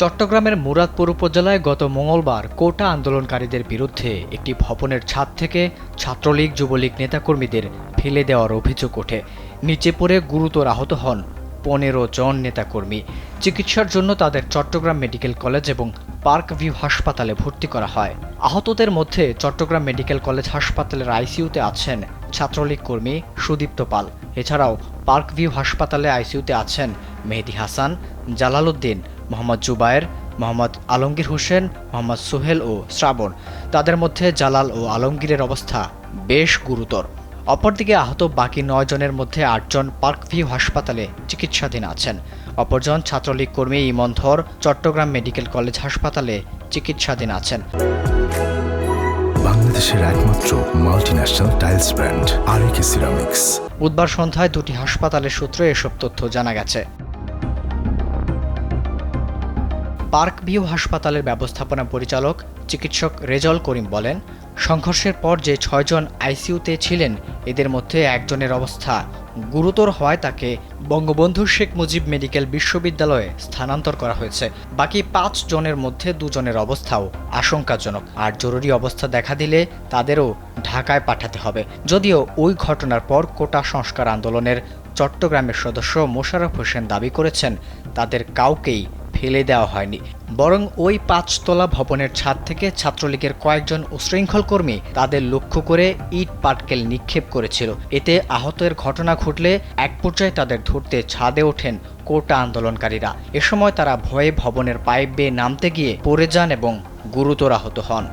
চট্টগ্রামের মুরাদপুর উপজেলায় গত মঙ্গলবার কোটা আন্দোলনকারীদের বিরুদ্ধে একটি ভবনের ছাদ থেকে ছাত্রলীগ, যুবলীগ নেতাকর্মীদের ফেলে দেওয়ার অভিযোগ ওঠে। নিচে পড়ে গুরুতর আহত হন পনেরো জন নেতাকর্মী। চিকিৎসার জন্য তাদের চট্টগ্রাম মেডিকেল কলেজ এবং পার্ক ভিউ হাসপাতালে ভর্তি করা হয়। আহতদের মধ্যে চট্টগ্রাম মেডিকেল কলেজ হাসপাতালের আইসিইউতে আছেন ছাত্রলীগ কর্মী সুদীপ্ত পাল। এছাড়াও পার্ক ভিউ হাসপাতালে আইসিইউতে আছেন মেহেদি হাসান জালালউদ্দিন মোহাম্মদ জুবায়ের মোহাম্মদ আলমগীর হোসেন মোহাম্মদ সোহেল ও শ্রাবণ। তাদের মধ্যে জালাল ও আলমগীরের অবস্থা বেশ গুরুতর। অপরদিকে আহত বাকি নয় জনের মধ্যে আটজন পার্ক ভিউ হাসপাতালে চিকিৎসাধীন আছেন। অপরজন ছাত্রলীগ কর্মী ইমন ধর চট্টগ্রাম মেডিকেল কলেজ হাসপাতালে চিকিৎসাধীন আছেন। বাংলাদেশের একমাত্র multinational tiles brand RAK ceramics. বুধবার সন্ধ্যায় দুটি হাসপাতালের সূত্রে এসব তথ্য জানা গেছে। পার্ক ভিউ হাসপাতালের ব্যবস্থাপনা পরিচালক চিকিৎসক রেজল করিম বলেন, সংঘর্ষের পর যে ছয়জন আইসিইউতে ছিলেন, এদের মধ্যে একজনের অবস্থা গুরুতর হওয়ায় তাকে বঙ্গবন্ধু শেখ মুজিব মেডিকেল বিশ্ববিদ্যালয়ে স্থানান্তর করা হয়েছে। বাকি পাঁচ জনের মধ্যে দুজনের অবস্থাও আশঙ্কাজনক। আর জরুরি অবস্থা দেখা দিলে তাদেরও ঢাকায় পাঠাতে হবে। যদিও ওই ঘটনার পর কোটা সংস্কার আন্দোলনের চট্টগ্রামের সদস্য মোশাররফ হোসেন দাবি করেছেন, তাদের কাউকেই ফেলে দেওয়া হয়নি। বরং ওই পাঁচতলা ভবনের ছাদ থেকে ছাত্রলীগের কয়েকজন উশৃঙ্খল কর্মী তাদের লক্ষ্য করে ইট পাটকেল নিক্ষেপ করেছিল। এতে আহতের ঘটনা ঘটলে এক পর্যায়ে তাদের ধরতে ছাদে ওঠেন কোটা আন্দোলনকারীরা। এ সময় তারা ভয়ে ভবনের পাইপ বেয়ে নামতে গিয়ে পড়ে যান এবং গুরুতর আহত হন।